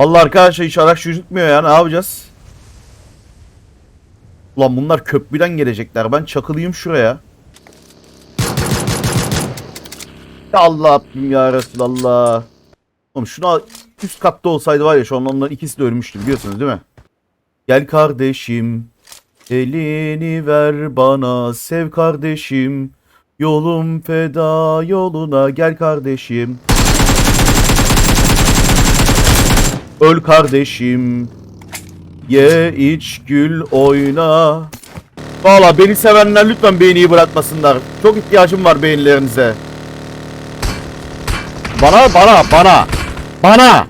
Allah arkadaşlar hiç araç yürütmüyor ya ne yapacağız? Ulan bunlar köprüden gelecekler. Ben çakılayım şuraya. Ya Allah Rabbim ya Resulallah. Oğlum şuna üst katta olsaydı var ya şu an onların ikisi de ölmüştü biliyorsunuz değil mi? Gel kardeşim. Elini ver bana sev kardeşim. Yolum feda yoluna gel kardeşim. Öl kardeşim. Ye iç gül oyna. Valla beni sevenler lütfen beğeniyi bırakmasınlar. Çok ihtiyacım var beğenilerinize. Bana bana bana. Bana.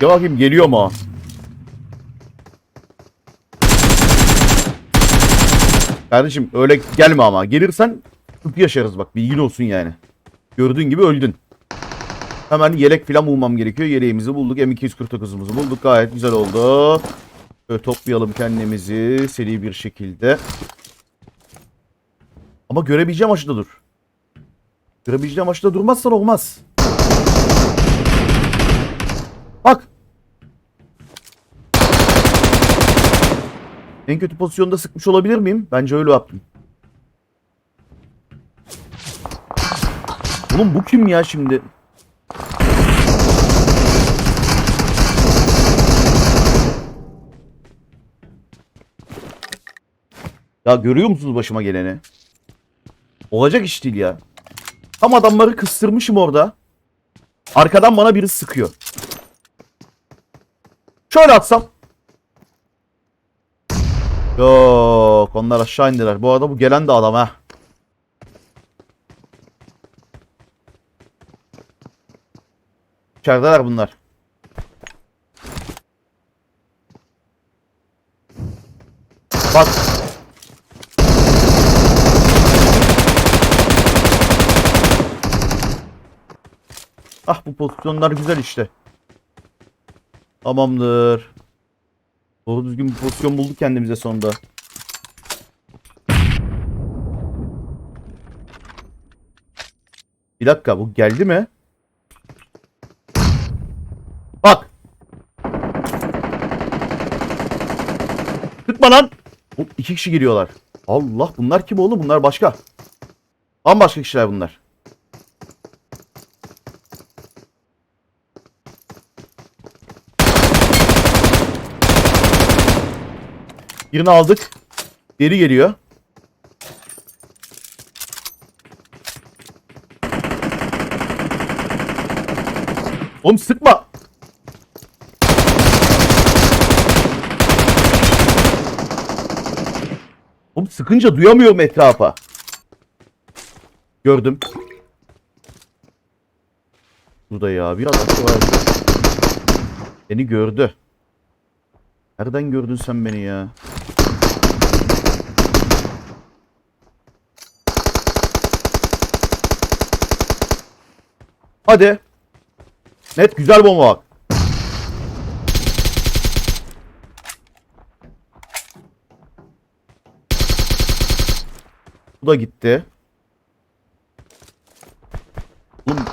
Ya bakayım geliyor mu? Kardeşim öyle gelme ama. Gelirsen sıkıntı yaşarız bak bilgin olsun yani. Gördüğün gibi öldün. Hemen yelek falan bulmam gerekiyor. Yeleğimizi bulduk. M249'umuzu bulduk. Gayet güzel oldu. Böyle toplayalım kendimizi seri bir şekilde. Ama görebileceğim açıda dur. Görebileceğim açıda durmazsan olmaz. Bak. En kötü pozisyonda sıkmış olabilir miyim? Bence öyle yaptım. Oğlum bu kim ya şimdi? Ya görüyor musunuz başıma geleni? Olacak iş değil ya. Tam adamları kıstırmışım orada. Arkadan bana biri sıkıyor. Şöyle atsam. Yok onlar aşağı indiler. Bu arada bu gelen de adam ha. İçerideler bunlar. Bak. Ah bu pozisyonlar güzel işte. Tamamdır. Doğru düzgün bir pozisyon bulduk kendimize sonunda. Bir dakika bu geldi mi? Bak. Sıkma lan. Hop, iki kişi geliyorlar. Allah bunlar kim oğlum? Bunlar başka. Bambaşka kişiler bunlar. Birini aldık. Geri geliyor. Oğlum sıkma. Oğlum sıkınca duyamıyorum etrafa. Gördüm. Burada ya biraz açı var. Beni gördü. Nereden gördün sen beni ya? Hadi. Net güzel bomba bak. Bu da gitti. Oğlum.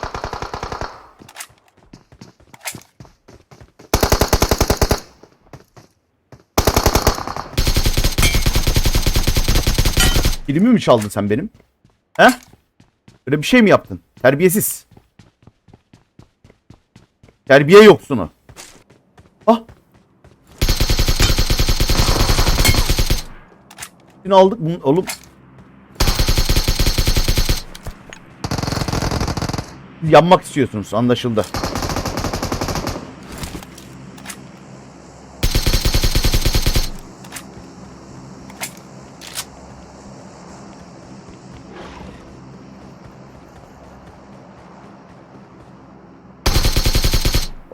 Filmi mi çaldın sen benim? He? Böyle bir şey mi yaptın? Terbiyesiz. Terbiye yoksunu. Ah. Şimdi aldık bunu oğlum. Yanmak istiyorsunuz anlaşıldı.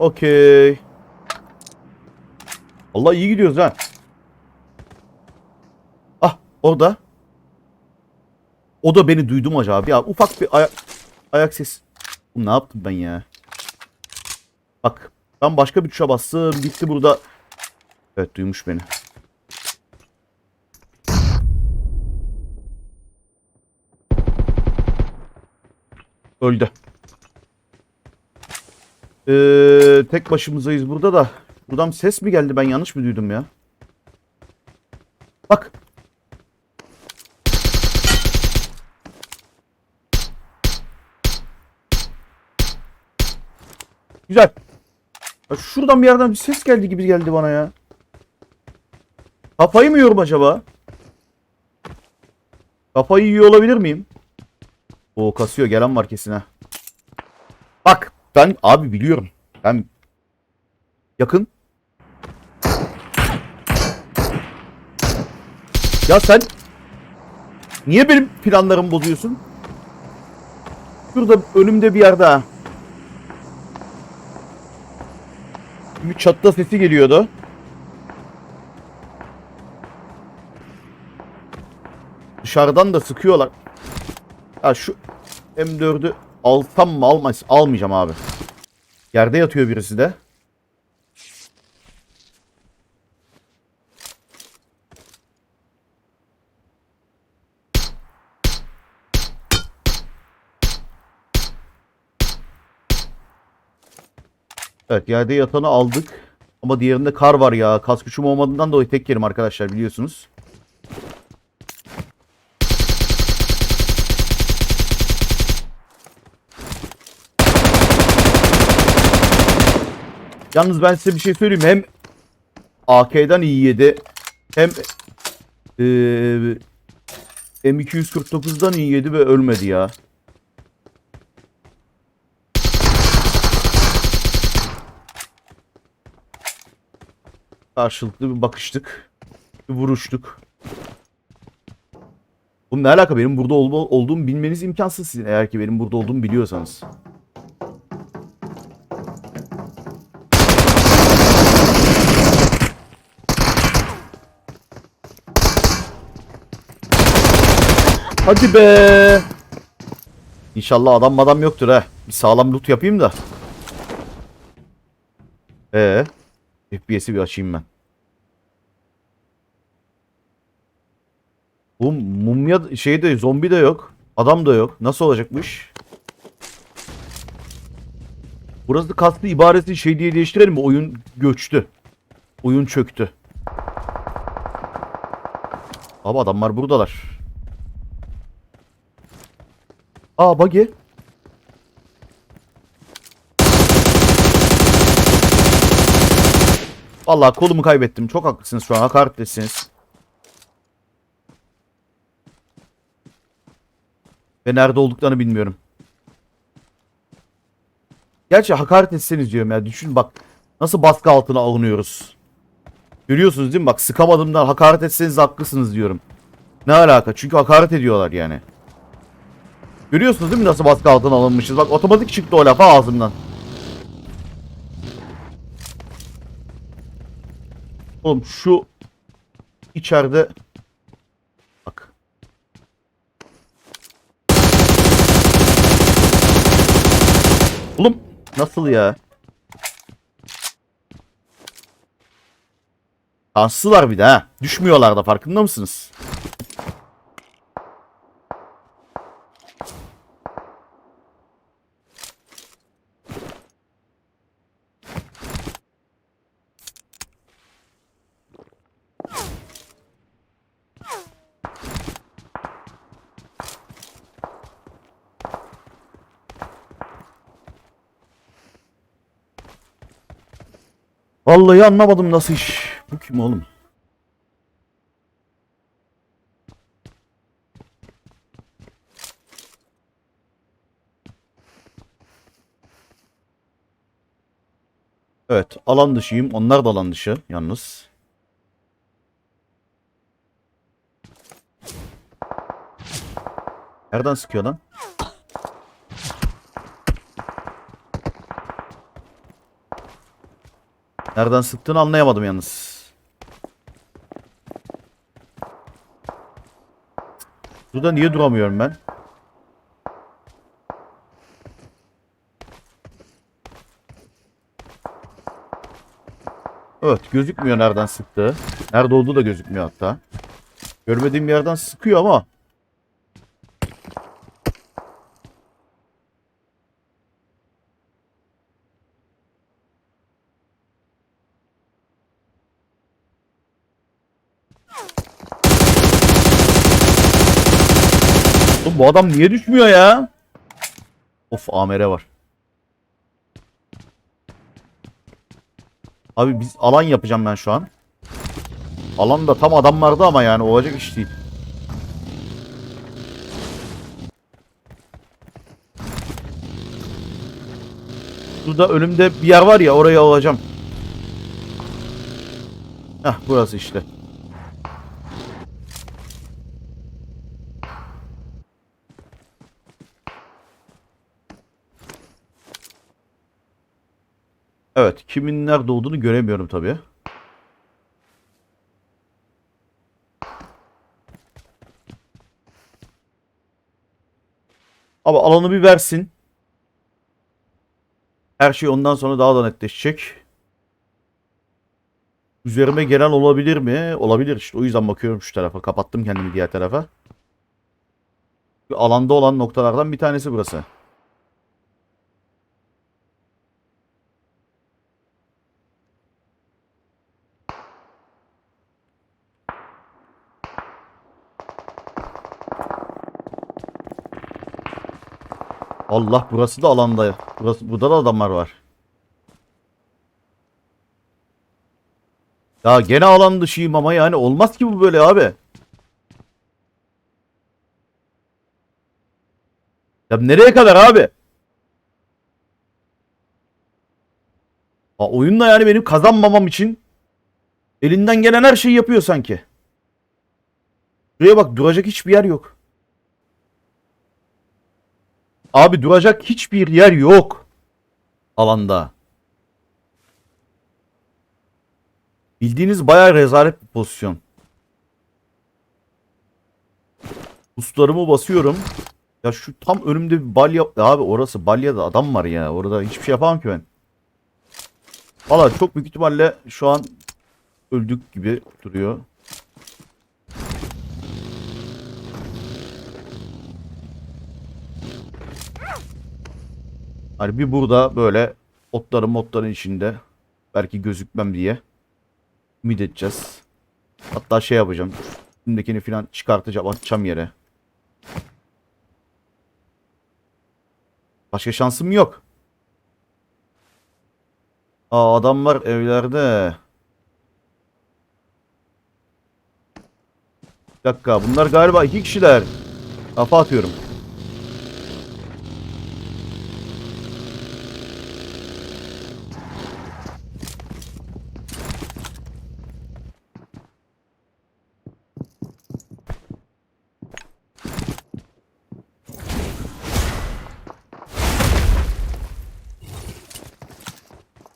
Okey. Allah iyi gidiyoruz ha. Ah orada. O da beni duydu mu acaba? Ya ufak bir ayak, ayak ses. Oğlum Ne yaptım ben ya? Bak ben başka bir tuşa bastım. Gitti burada. Evet duymuş beni. Öldü. Ee, tek başımızayız burada da. Buradan ses mi geldi ben yanlış mı duydum ya? Bak. Güzel. Ya şuradan bir yerden bir ses geldi gibi geldi bana ya. Kafayı mı yiyorum acaba? Kafayı yiyor olabilir miyim? O kasıyor gelen var kesin ha. Bak ben abi biliyorum. Ben yakın. Ya sen niye benim planlarımı bozuyorsun? Şurada önümde bir yerde ha. Bir çatla sesi geliyordu. Dışarıdan da sıkıyorlar. Ya şu M4'ü alsam mı almaz almayacağım abi. Yerde yatıyor birisi de. Evet yerde yatanı aldık. Ama diğerinde kar var ya. Kas gücüm olmadığından dolayı tek yerim arkadaşlar biliyorsunuz. Yalnız ben size bir şey söyleyeyim. Hem AK'den iyi yedi. Hem eee M249'dan iyi yedi ve ölmedi ya. Karşılıklı bir bakıştık. Bir vuruştuk. Bu ne alaka benim burada ol olduğumu bilmeniz imkansız sizin eğer ki benim burada olduğumu biliyorsanız. Hadi be. İnşallah adam adam yoktur ha. Bir sağlam loot yapayım da. Ee, FPS'i bir açayım ben. Bu mumya şeyde zombi de yok. Adam da yok. Nasıl olacakmış? Burası kastı ibaresi şey diye değiştirelim mi? Oyun göçtü. Oyun çöktü. Abi adamlar buradalar. Aa buggy. Vallahi kolumu kaybettim. Çok haklısınız şu an. Hakaretlesiniz. Ve nerede olduklarını bilmiyorum. Gerçi hakaret etseniz diyorum ya. Düşün bak. Nasıl baskı altına alınıyoruz. Görüyorsunuz değil mi? Bak sıkamadığımdan hakaret etseniz haklısınız diyorum. Ne alaka? Çünkü hakaret ediyorlar yani. Görüyorsunuz değil mi nasıl baskı altına alınmışız? Bak otomatik çıktı o laf ağzımdan. Oğlum şu içeride bak. Oğlum nasıl ya? Şanslılar bir de ha. Düşmüyorlar da farkında mısınız? Vallahi anlamadım nasıl iş. Bu kim oğlum? Evet alan dışıyım. Onlar da alan dışı yalnız. Nereden sıkıyor lan? Nereden sıktığını anlayamadım yalnız. Burada niye duramıyorum ben? Evet gözükmüyor nereden sıktığı. Nerede olduğu da gözükmüyor hatta. Görmediğim yerden sıkıyor ama. Bu adam niye düşmüyor ya? Of AMR var. Abi biz alan yapacağım ben şu an. Alan da tam adam vardı ama yani olacak iş değil. Burada önümde bir yer var ya orayı alacağım. Heh burası işte. Evet kimin nerede olduğunu göremiyorum tabii. Ama alanı bir versin. Her şey ondan sonra daha da netleşecek. Üzerime gelen olabilir mi? Olabilir işte. O yüzden bakıyorum şu tarafa. Kapattım kendimi diğer tarafa. Alanda olan noktalardan bir tanesi burası. Allah burası da alanda. Burası, burada da adamlar var. Ya gene alan dışıyım ama yani olmaz ki bu böyle abi. Ya nereye kadar abi? Ha, oyunla yani benim kazanmamam için elinden gelen her şeyi yapıyor sanki. Şuraya bak duracak hiçbir yer yok. Abi duracak hiçbir yer yok. Alanda. Bildiğiniz bayağı rezalet bir pozisyon. Uslarımı basıyorum. Ya şu tam önümde bir balya... Abi orası balyada adam var ya. Orada hiçbir şey yapamam ki ben. Valla çok büyük ihtimalle şu an öldük gibi duruyor. Hani bir burada böyle otların motların içinde belki gözükmem diye ümit edeceğiz. Hatta şey yapacağım. Üstündekini falan çıkartacağım atacağım yere. Başka şansım yok. Aa adam var evlerde. Bir dakika bunlar galiba iki kişiler. Kafa atıyorum.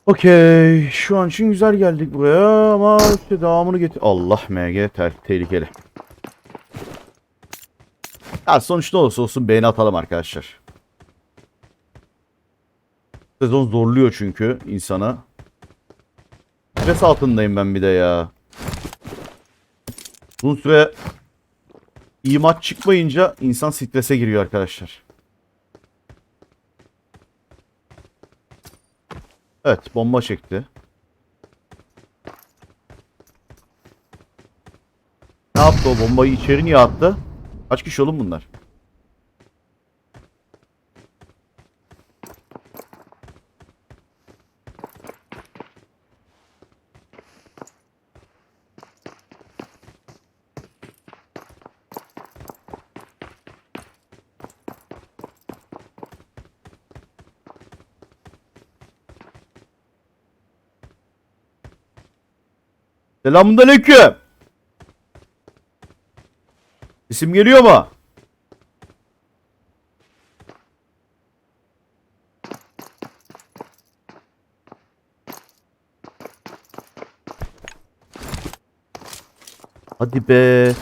Okey. Şu an için güzel geldik buraya ama işte devamını getir. Allah MG ter tehlikeli. Ya sonuçta olursa olsun beğeni atalım arkadaşlar. Sezon zorluyor çünkü insana. Stres altındayım ben bir de ya. Uzun süre iyi maç çıkmayınca insan strese giriyor arkadaşlar. Evet bomba çekti. Ne yaptı o bombayı içeri niye attı? Kaç kişi oğlum bunlar? Selamünaleyküm. İsim geliyor mu? Hadi be.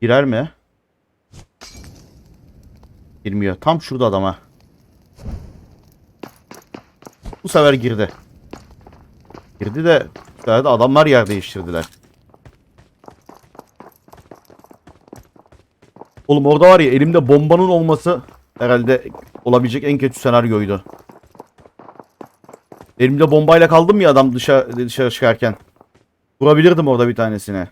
Girer mi? Girmiyor. Tam şurada adama. sefer girdi. Girdi de bu sefer de adamlar yer değiştirdiler. Oğlum orada var ya elimde bombanın olması herhalde olabilecek en kötü senaryoydu. Elimde bombayla kaldım ya adam dışarı, dışarı çıkarken. Vurabilirdim orada bir tanesine.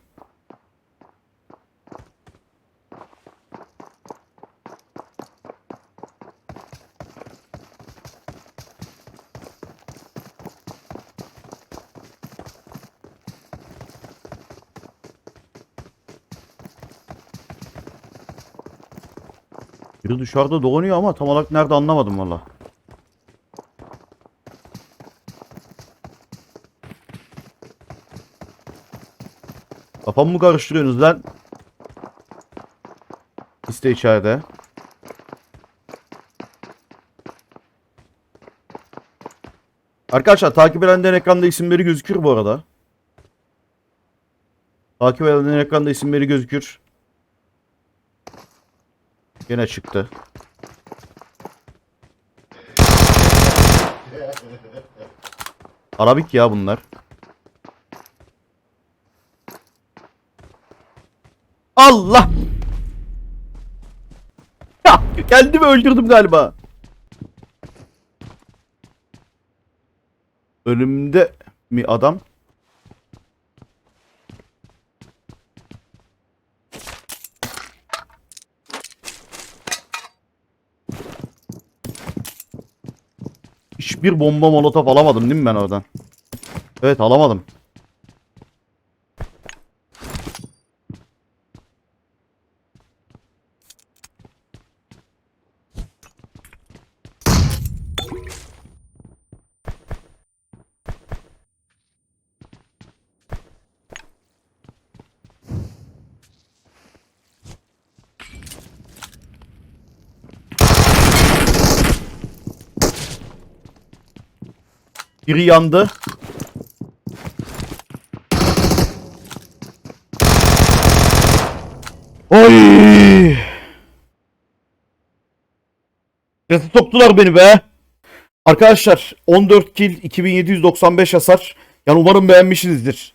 Biri dışarıda dolanıyor ama tam olarak nerede anlamadım valla. Kafamı mı karıştırıyorsunuz lan? İste içeride. Arkadaşlar takip edenlerin ekranda isimleri gözükür bu arada. Takip edenlerin ekranda isimleri gözükür. Gene çıktı. Arabik ya bunlar. Allah! Ya, kendimi öldürdüm galiba. Önümde mi adam? Hiçbir bomba molotof alamadım değil mi ben oradan? Evet alamadım. Biri yandı. Oy! Sesi soktular beni be. Arkadaşlar 14 kill 2795 hasar. Yani umarım beğenmişsinizdir.